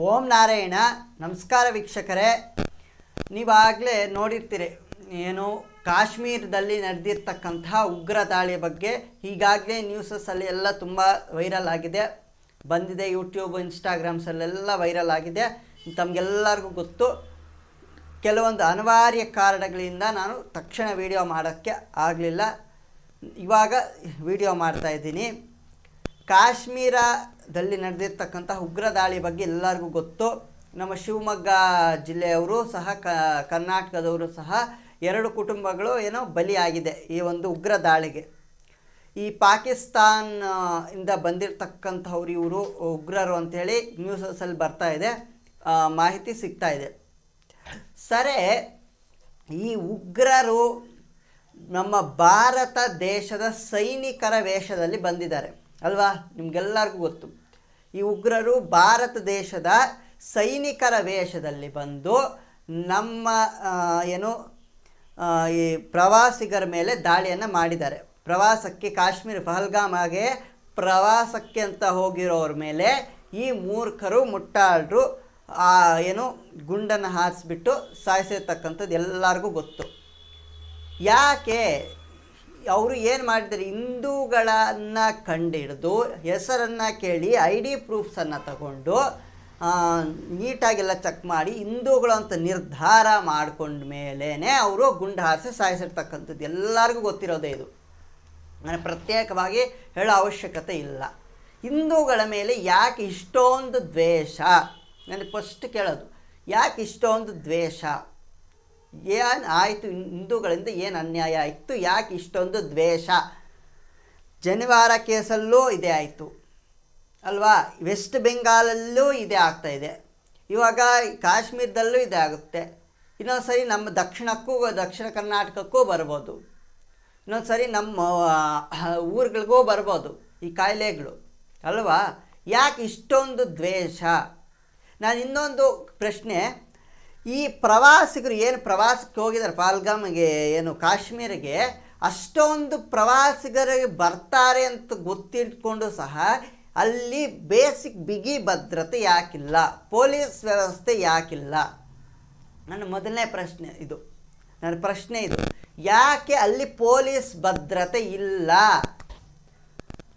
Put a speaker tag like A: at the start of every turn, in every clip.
A: ಓಂ ನಾರಾಯಣ. ನಮಸ್ಕಾರ ವೀಕ್ಷಕರೇ. ನೀವಾಗಲೇ ನೋಡಿರ್ತೀರಿ, ಏನು ಕಾಶ್ಮೀರದಲ್ಲಿ ನಡೆದಿರ್ತಕ್ಕಂತಹ ಉಗ್ರ ದಾಳಿಯ ಬಗ್ಗೆ ಈಗಾಗಲೇ ನ್ಯೂಸಸ್ಸಲ್ಲಿ ಎಲ್ಲ ತುಂಬ ವೈರಲ್ ಆಗಿದೆ. ಬಂದಿದೆ ಯೂಟ್ಯೂಬ್ ಇನ್ಸ್ಟಾಗ್ರಾಮ್ಸಲ್ಲೆಲ್ಲ ವೈರಲ್ ಆಗಿದೆ. ತಮಗೆಲ್ಲರಿಗೂ ಗೊತ್ತು. ಕೆಲವೊಂದು ಅನಿವಾರ್ಯ ಕಾರಣಗಳಿಂದ ನಾನು ತಕ್ಷಣ ವಿಡಿಯೋ ಮಾಡೋಕ್ಕೆ ಆಗಲಿಲ್ಲ. ಇವಾಗ ವಿಡಿಯೋ ಮಾಡ್ತಾ ಇದ್ದೀನಿ. ಕಾಶ್ಮೀರದಲ್ಲಿ ನಡೆದಿರ್ತಕ್ಕಂಥ ಉಗ್ರ ದಾಳಿ ಬಗ್ಗೆ ಎಲ್ಲರಿಗೂ ಗೊತ್ತು. ನಮ್ಮ ಶಿವಮೊಗ್ಗ ಜಿಲ್ಲೆಯವರು ಸಹ ಕರ್ನಾಟಕದವರು ಸಹ ಎರಡು ಕುಟುಂಬಗಳು ಏನೋ ಬಲಿಯಾಗಿದೆ ಈ ಒಂದು ಉಗ್ರ ದಾಳಿಗೆ. ಈ ಪಾಕಿಸ್ತಾನ್ ಇಂದ ಬಂದಿರತಕ್ಕಂಥವ್ರು ಇವರು ಉಗ್ರರು ಅಂಥೇಳಿ ನ್ಯೂಸಸ್ಸಲ್ಲಿ ಬರ್ತಾ ಇದೆ. ಮಾಹಿತಿ ಸಿಗ್ತಾ ಇದೆ. ಸರಿ, ಈ ಉಗ್ರರು ನಮ್ಮ ಭಾರತ ದೇಶದ ಸೈನಿಕರ ವೇಷದಲ್ಲಿ ಬಂದಿದ್ದಾರೆ. ಅಲ್ವಾ? ನಿಮಗೆಲ್ಲರಿಗೂ ಗೊತ್ತು. ಈ ಉಗ್ರರು ಭಾರತ ದೇಶದ ಸೈನಿಕರ ವೇಷದಲ್ಲಿ ಬಂದು ನಮ್ಮ ಏನು ಈ ಪ್ರವಾಸಿಗರ ಮೇಲೆ ದಾಳಿಯನ್ನು ಮಾಡಿದ್ದಾರೆ. ಪ್ರವಾಸಕ್ಕೆ ಕಾಶ್ಮೀರ ಪಹಲ್ಗಾಮಾಗೆ ಪ್ರವಾಸಕ್ಕೆ ಅಂತ ಹೋಗಿರೋರ ಮೇಲೆ ಈ ಮೂರ್ಖರು, ಮುಟ್ಟಾಳರು, ಆ, ಏನು, ಗುಂಡನ್ನು ಹಾರಿಸ್ಬಿಟ್ಟು ಸಾಯಿಸಿರ್ತಕ್ಕಂಥದ್ದು ಎಲ್ಲರಿಗೂ ಗೊತ್ತು. ಯಾಕೆ ಅವರು ಏನು ಮಾಡಿದ್ದಾರೆ? ಹಿಂದೂಗಳನ್ನು ಕಂಡಿಡಿದು ಹೆಸರನ್ನು ಕೇಳಿ ಐ ಡಿ ಪ್ರೂಫ್ಸನ್ನು ತಗೊಂಡು ನೀಟಾಗೆಲ್ಲ ಚೆಕ್ ಮಾಡಿ ಹಿಂದೂಗಳು ಅಂತ ನಿರ್ಧಾರ ಮಾಡ್ಕೊಂಡ ಮೇಲೇ ಅವರು ಗುಂಡು ಹಾರಿಸಿ ಸಾಯಿಸಿರ್ತಕ್ಕಂಥದ್ದು. ಎಲ್ಲರಿಗೂ ಗೊತ್ತಿರೋದೇ ಇದು. ನಾನು ಪ್ರತ್ಯೇಕವಾಗಿ ಹೇಳೋ ಅವಶ್ಯಕತೆ ಇಲ್ಲ. ಹಿಂದೂಗಳ ಮೇಲೆ ಯಾಕೆ ಇಷ್ಟೊಂದು ದ್ವೇಷ? ನನಗೆ ಫಸ್ಟ್ ಕೇಳೋದು, ಯಾಕೆ ಇಷ್ಟೊಂದು ದ್ವೇಷ? ಏನು ಆಯಿತು? ಹಿಂದೂಗಳಿಂದ ಏನು ಅನ್ಯಾಯ ಆಯಿತು? ಯಾಕೆ ಇಷ್ಟೊಂದು ದ್ವೇಷ? ಜನಿವಾರ ಕೇಸಲ್ಲೂ ಇದೇ ಆಯಿತು. ಅಲ್ವಾ? ವೆಸ್ಟ್ ಬೆಂಗಾಲಲ್ಲೂ ಇದೇ ಆಗ್ತಾ ಇದೆ. ಇವಾಗ ಕಾಶ್ಮೀರದಲ್ಲೂ ಇದೇ ಆಗುತ್ತೆ. ಇನ್ನೊಂದು ಸರಿ ನಮ್ಮ ದಕ್ಷಿಣಕ್ಕೂ, ದಕ್ಷಿಣ ಕರ್ನಾಟಕಕ್ಕೂ ಬರ್ಬೋದು. ಇನ್ನೊಂದು ಸರಿ ನಮ್ಮ ಊರುಗಳಿಗೂ ಬರ್ಬೋದು ಈ ಕಾಯಿಲೆಗಳು. ಅಲ್ವಾ? ಯಾಕೆ ಇಷ್ಟೊಂದು ದ್ವೇಷ? ನಾನು ಇನ್ನೊಂದು ಪ್ರಶ್ನೆ ಈ ಪ್ರವಾಸಿಗರು ಏನು ಪ್ರವಾಸಕ್ಕೆ ಹೋಗಿದ್ದಾರೆ? ಪಾಲ್ಗಾಮ್ಗೆ ಏನು ಕಾಶ್ಮೀರಿಗೆ? ಅಷ್ಟೊಂದು ಪ್ರವಾಸಿಗರಿಗೆ ಬರ್ತಾರೆ ಅಂತ ಗೊತ್ತಿಟ್ಕೊಂಡು ಸಹ ಅಲ್ಲಿ ಬೇಸಿಕ್ ಬಿಗಿ ಭದ್ರತೆ ಯಾಕಿಲ್ಲ, ಪೊಲೀಸ್ ವ್ಯವಸ್ಥೆ ಯಾಕಿಲ್ಲ? ನನ್ನ ಮೊದಲನೇ ಪ್ರಶ್ನೆ ಇದು. ನನ್ನ ಪ್ರಶ್ನೆ ಇದು. ಯಾಕೆ ಅಲ್ಲಿ ಪೊಲೀಸ್ ಭದ್ರತೆ ಇಲ್ಲ?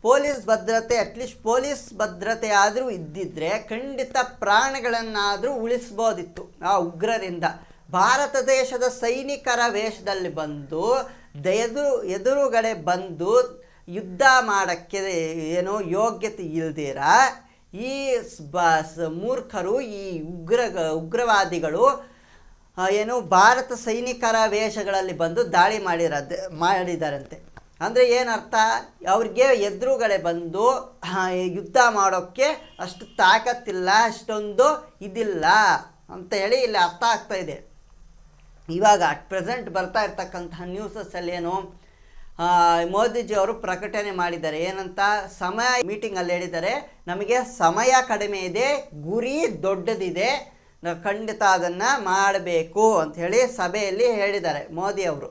A: ಪೊಲೀಸ್ ಭದ್ರತೆ ಅಟ್ಲೀಸ್ಟ್ ಪೊಲೀಸ್ ಭದ್ರತೆ ಆದರೂ ಇದ್ದಿದ್ರೆ ಖಂಡಿತ ಪ್ರಾಣಗಳನ್ನಾದರೂ ಉಳಿಸ್ಬೋದಿತ್ತು ಆ ಉಗ್ರರಿಂದ. ಭಾರತ ದೇಶದ ಸೈನಿಕರ ವೇಷದಲ್ಲಿ ಬಂದು ದಯದು ಎದುರು ಎದುರುಗಡೆ ಬಂದು ಯುದ್ಧ ಮಾಡೋಕ್ಕೆ ಏನೋ ಯೋಗ್ಯತೆ ಇಲ್ದಿರ, ಈ ಮೂರ್ಖರು, ಈ ಉಗ್ರ, ಉಗ್ರವಾದಿಗಳು ಏನು ಭಾರತ ಸೈನಿಕರ ವೇಷಗಳಲ್ಲಿ ಬಂದು ದಾಳಿ ಮಾಡಿರೋದು, ಮಾಡಿದಾರಂತೆ. ಅಂದರೆ ಏನರ್ಥ? ಅವ್ರಿಗೆ ಎದುರುಗಡೆ ಬಂದು ಯುದ್ಧ ಮಾಡೋಕ್ಕೆ ಅಷ್ಟು ತಾಕತ್ತಿಲ್ಲ, ಅಷ್ಟೊಂದು ಇದಿಲ್ಲ ಅಂತ ಹೇಳಿ ಇಲ್ಲಿ ಅರ್ಥ ಆಗ್ತಾ ಇದೆ. ಇವಾಗ ಅಟ್ ಪ್ರೆಸೆಂಟ್ ಬರ್ತಾ ಇರ್ತಕ್ಕಂತಹ ಮೋದಿಜಿ ಅವರು ಪ್ರಕಟಣೆ ಮಾಡಿದ್ದಾರೆ. ಏನಂತ? ಸಮಯ ಮೀಟಿಂಗಲ್ಲಿ ಹೇಳಿದ್ದಾರೆ. ನಮಗೆ ಸಮಯ ಕಡಿಮೆ ಇದೆ, ಗುರಿ ದೊಡ್ಡದಿದೆ ಖಂಡಿತ ಅದನ್ನು ಮಾಡಬೇಕು ಅಂಥೇಳಿ ಸಭೆಯಲ್ಲಿ ಹೇಳಿದ್ದಾರೆ ಮೋದಿ ಅವರು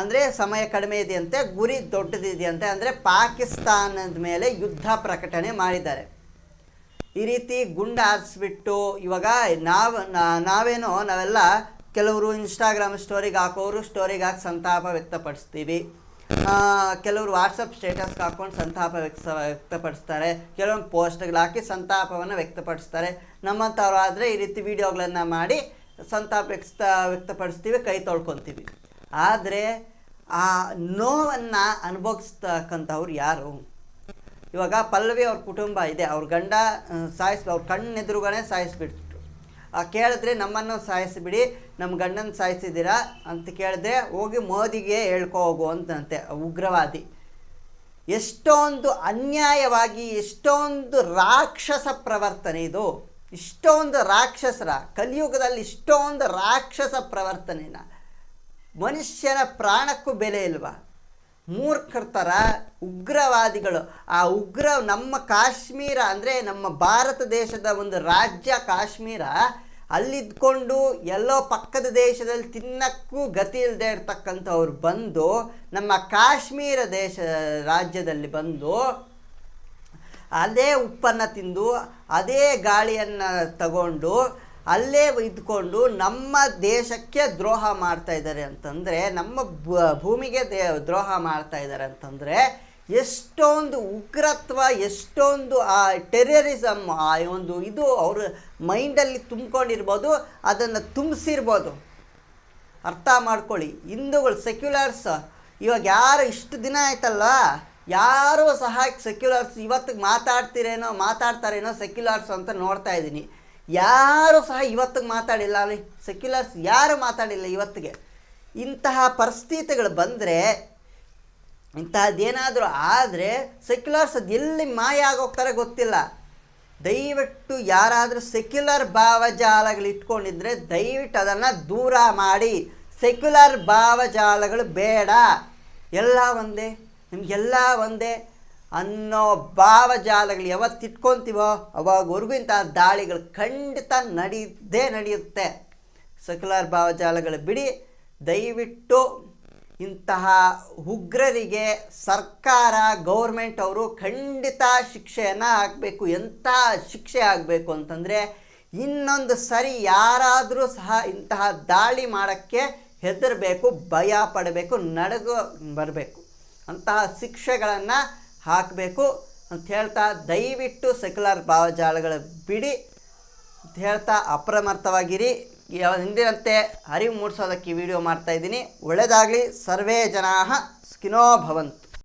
A: ಅಂದರೆ ಸಮಯ ಕಡಿಮೆ ಇದೆಯಂತೆ, ಗುರಿ ದೊಡ್ಡದಿದೆಯಂತೆ ಅಂದರೆ ಪಾಕಿಸ್ತಾನದ ಮೇಲೆ ಯುದ್ಧ ಪ್ರಕಟಣೆ ಮಾಡಿದ್ದಾರೆ. ಈ ರೀತಿ ಗುಂಡ ಹಾರಿಸ್ಬಿಟ್ಟು ಇವಾಗ ನಾವು ನಾವೇನೋ, ನಾವೆಲ್ಲ ಕೆಲವರು ಇನ್ಸ್ಟಾಗ್ರಾಮ್ ಸ್ಟೋರಿಗೆ ಹಾಕೋರು ಸ್ಟೋರಿಗೆ ಹಾಕಿ ಸಂತಾಪ ವ್ಯಕ್ತಪಡಿಸ್ತೀವಿ. ಕೆಲವರು ವಾಟ್ಸಪ್ ಸ್ಟೇಟಸ್ಗೆ ಹಾಕ್ಕೊಂಡು ಸಂತಾಪ ವ್ಯಕ್ತ, ವ್ಯಕ್ತಪಡಿಸ್ತಾರೆ. ಕೆಲವೊಂದು ಪೋಸ್ಟ್ಗಳು ಹಾಕಿ ಸಂತಾಪವನ್ನು ವ್ಯಕ್ತಪಡಿಸ್ತಾರೆ. ನಮ್ಮಂಥವ್ರು ಆದರೆ ಈ ರೀತಿ ವಿಡಿಯೋಗಳನ್ನು ಮಾಡಿ ಸಂತಾಪ ವ್ಯಕ್ತ, ವ್ಯಕ್ತಪಡಿಸ್ತೀವಿ, ಕೈ ತೊಳ್ಕೊತೀವಿ. ಆದರೆ ಆ ನೋವನ್ನು ಅನುಭವಿಸ್ತಕ್ಕಂಥವ್ರು ಯಾರು? ಇವಾಗ ಪಲ್ಲವಿ ಅವ್ರ ಕುಟುಂಬ ಇದೆ, ಅವ್ರ ಗಂಡ ಸಾಯಿಸ್ ಅವ್ರ ಕಣ್ಣೆದುರುಗಡೆ ಸಾಯಿಸ್ಬಿಟ್ರು. ಆ, ಕೇಳಿದ್ರೆ ನಮ್ಮನ್ನು ಸಾಯಿಸಿಬಿಡಿ ನಮ್ಮ ಗಂಡನ ಸಾಯಿಸಿದ್ದೀರಾ ಅಂತ ಕೇಳಿದ್ರೆ ಹೋಗಿ ಮೋದಿಗೆ ಹೇಳ್ಕೊ ಹೋಗು ಅಂತಂತೆ ಉಗ್ರವಾದಿ. ಎಷ್ಟೊಂದು ಅನ್ಯಾಯವಾಗಿ, ಎಷ್ಟೊಂದು ರಾಕ್ಷಸ ಪ್ರವರ್ತನೆ ಇದು. ಇಷ್ಟೊಂದು ರಾಕ್ಷಸರ, ಕಲಿಯುಗದಲ್ಲಿ ಇಷ್ಟೊಂದು ರಾಕ್ಷಸ ಪ್ರವರ್ತನೆನ. ಮನುಷ್ಯನ ಪ್ರಾಣಕ್ಕೂ ಬೆಲೆ ಇಲ್ವಾ? ಮೂರ್ಖರ ಥರ ಉಗ್ರವಾದಿಗಳು. ಆ ಉಗ್ರ ನಮ್ಮ ಕಾಶ್ಮೀರ ಅಂದರೆ ನಮ್ಮ ಭಾರತ ದೇಶದ ಒಂದು ರಾಜ್ಯ ಕಾಶ್ಮೀರ. ಅಲ್ಲಿದ್ಕೊಂಡು ಎಲ್ಲೋ ಪಕ್ಕದ ದೇಶದಲ್ಲಿ ತಿನ್ನಕ್ಕೂ ಗತಿ ಇಲ್ಲದೆ ಇರ್ತಕ್ಕಂಥವ್ರು ಬಂದು ನಮ್ಮ ಕಾಶ್ಮೀರ ದೇಶ ರಾಜ್ಯದಲ್ಲಿ ಬಂದು ಅದೇ ಉಪ್ಪನ್ನು ತಿಂದು ಅದೇ ಗಾಳಿಯನ್ನು ತಗೊಂಡು ಅಲ್ಲೇ ಇದ್ಕೊಂಡು ನಮ್ಮ ದೇಶಕ್ಕೆ ದ್ರೋಹ ಮಾಡ್ತಾ ಇದ್ದಾರೆ ಅಂತಂದರೆ, ನಮ್ಮ ಭೂಮಿಗೆ ದ್ರೋಹ ಮಾಡ್ತಾ ಇದ್ದಾರೆ ಅಂತಂದರೆ, ಎಷ್ಟೊಂದು ಉಗ್ರತ್ವ, ಎಷ್ಟೊಂದು, ಆ ಟೆರರಿಸಮ್ ಆ, ಒಂದು ಇದು ಅವ್ರ ಮೈಂಡಲ್ಲಿ ತುಂಬ್ಕೊಂಡಿರ್ಬೋದು, ಅದನ್ನು ತುಂಬಿಸಿರ್ಬೋದು. ಅರ್ಥ ಮಾಡ್ಕೊಳ್ಳಿ. ಹಿಂದೂಗಳು ಸೆಕ್ಯುಲರ್ಸ್ ಇವಾಗ ಯಾರು ಇಷ್ಟು ದಿನ ಆಯ್ತಲ್ಲ? ಯಾರೂ ಸಹ ಸೆಕ್ಯುಲರ್ಸ್ ಇವತ್ತಿಗೆ ಮಾತಾಡ್ತಿರೇನೋ, ಮಾತಾಡ್ತಾರೇನೋ ಸೆಕ್ಯುಲರ್ಸ್ ಅಂತ ನೋಡ್ತಾ ಇದ್ದೀನಿ. ಯಾರೂ ಸಹ ಇವತ್ತಿಗೆ ಮಾತಾಡಿಲ್ಲ ಅಲ್ಲಿ. ಸೆಕ್ಯುಲರ್ಸ್ ಯಾರು ಮಾತಾಡಿಲ್ಲ ಇವತ್ತಿಗೆ. ಇಂತಹ ಪರಿಸ್ಥಿತಿಗಳು ಬಂದರೆ ಇಂತಹದ್ದೇನಾದರೂ ಆದರೆ ಸೆಕ್ಯುಲರ್ಸ್ ಅದು ಎಲ್ಲಿ ಮಾಯ ಆಗೋಗ್ತಾರೆ ಗೊತ್ತಿಲ್ಲ. ದಯವಿಟ್ಟು ಯಾರಾದರೂ ಸೆಕ್ಯುಲರ್ ಭಾವಜಾಲಗಳು ಇಟ್ಕೊಂಡಿದ್ರೆ ದಯವಿಟ್ಟು ಅದನ್ನು ದೂರ ಮಾಡಿ. ಸೆಕ್ಯುಲರ್ ಭಾವಜಾಲಗಳು ಬೇಡ. ಎಲ್ಲ ಒಂದೇ, ನಿಮಗೆಲ್ಲ ಒಂದೇ. ಅನ್ನೋ ಭಾವಜಾಲಗಳು ಯಾವತ್ತು ಇಟ್ಕೊತೀವೋ ಅವಾಗವರೆಗೂ ಇಂತಹ ದಾಳಿಗಳು ಖಂಡಿತ ನಡೀದೇ ನಡೆಯುತ್ತೆ. ಸೆಕ್ಯುಲರ್ ಭಾವಜಾಲಗಳು ಬಿಡಿ, ದಯವಿಟ್ಟು ಇಂತಹ ಉಗ್ರರಿಗೆ ಸರ್ಕಾರ, ಗೌರ್ಮೆಂಟ್ ಅವರು ಖಂಡಿತ ಶಿಕ್ಷೆಯನ್ನು ಹಾಕಬೇಕು. ಎಂಥ ಶಿಕ್ಷೆ ಆಗಬೇಕು ಅಂತಂದರೆ, ಇನ್ನೊಂದು ಸರಿ ಯಾರಾದರೂ ಸಹ ಇಂತಹ ದಾಳಿ ಮಾಡೋಕ್ಕೆ ಹೆದರಬೇಕು, ಭಯ ಪಡಬೇಕು, ನಡೆದು ಬರಬೇಕು. ಅಂತಹ ಶಿಕ್ಷೆಗಳನ್ನು ಹಾಕಬೇಕು ಅಂತ ಹೇಳ್ತಾ ದಯವಿಟ್ಟು ಸೆಕ್ಯುಲರ್ ಭಾವಜಾಲಗಳ ಬಿಡಿ ಅಂತ ಹೇಳ್ತಾ ಅಪ್ರಮರ್ಥವಾಗಿರಿ ಹಿಂದಿನಂತೆ ಅರಿವು ಮೂಡಿಸೋದಕ್ಕೆ ವಿಡಿಯೋ ಮಾಡ್ತಾ ಇದ್ದೀನಿ. ಒಳ್ಳೆಯದಾಗಲಿ ಸರ್ವೇ ಜನಾ. ಸ್ಕಿನೋ ಭವಂತು.